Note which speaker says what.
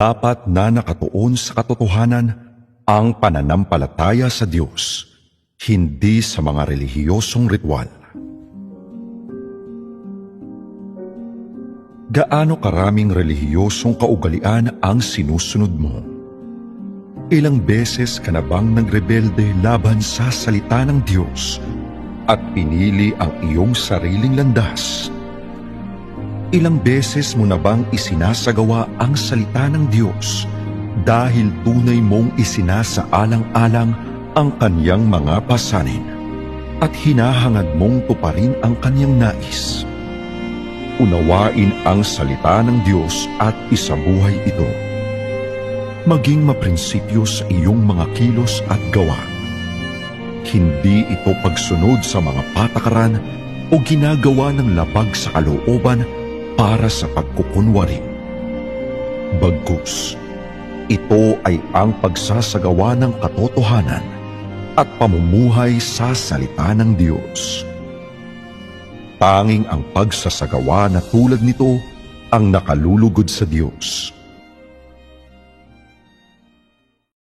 Speaker 1: Dapat na nakatuon sa katotohanan ang pananampalataya sa Diyos, hindi sa mga relihiyosong ritual. Gaano karaming relihiyosong kaugalian ang sinusunod mo? Ilang beses ka na bang nagrebelde laban sa salita ng Diyos at pinili ang iyong sariling landas? Ilang beses mo na bang isinasagawa ang salita ng Diyos dahil tunay mong isinasaalang-alang ang kanyang mga pasanin at hinahangad mong tuparin ang kanyang nais? Unawain ang salita ng Diyos at isabuhay ito. Maging maprinsipyo sa iyong mga kilos at gawa. Hindi ito pagsunod sa mga patakaran o ginagawa ng labag sa kalooban para sa pagkukunwari. Bagkus, ito ay ang pagsasagawa ng katotohanan at pamumuhay sa salita ng Diyos. Tanging ang pagsasagawa na tulad nito ang nakalulugod sa Diyos.